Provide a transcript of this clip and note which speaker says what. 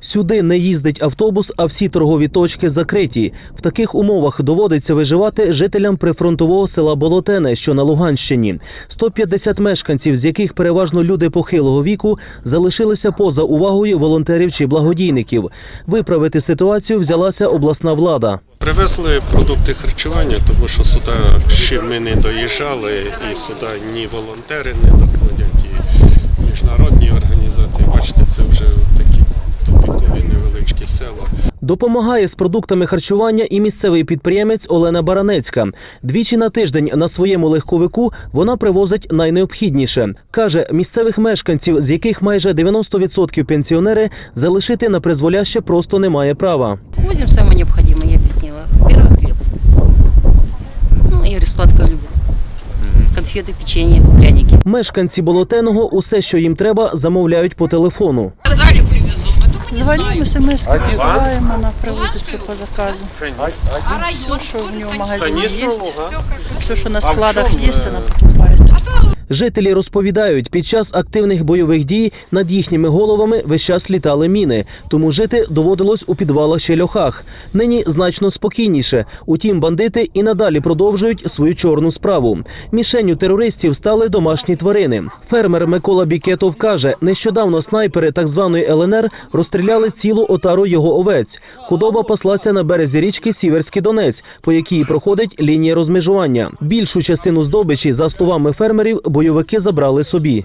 Speaker 1: Сюди не їздить автобус, а всі торгові точки закриті. В таких умовах доводиться виживати жителям прифронтового села Болотене, що на Луганщині. 150 мешканців, з яких переважно люди похилого віку, залишилися поза увагою волонтерів чи благодійників. Виправити ситуацію взялася обласна влада.
Speaker 2: Привезли продукти харчування, тому що сюди ще ми не доїжджали, і сюди ні волонтери не доходять, і міжнародні організації. Бачите, це вже
Speaker 1: Допомагає з продуктами харчування і місцевий підприємець Олена Баранецька. Двічі на тиждень на своєму легковику вона привозить найнеобхідніше. Каже, місцевих мешканців, з яких майже 90% пенсіонери, залишити на призволяще просто немає права.
Speaker 3: Возим самое необходимое, я объяснила. Во-первых, хлеб. Ну, Игорь сладко любит. Конфеты, печенье, пряники.
Speaker 1: Мешканці Болотеного усе, що їм треба, замовляють по телефону.
Speaker 4: Звоним, смс посылаем, она привозит все по заказу. Все, что в нее в магазине есть, все, что на складах есть, она покупает.
Speaker 1: Жителі розповідають, під час активних бойових дій над їхніми головами весь час літали міни, тому жити доводилось у підвалах чи льохах. Нині значно спокійніше. Утім, бандити і надалі продовжують свою чорну справу. Мішенню терористів стали домашні тварини. Фермер Микола Бікетов каже, нещодавно снайпери так званої ЛНР розстріляли цілу отару його овець. Худоба паслася на березі річки Сіверський Донець, по якій проходить лінія розмежування. Більшу частину здобичі, за словами фермерів, бойовики забрали собі.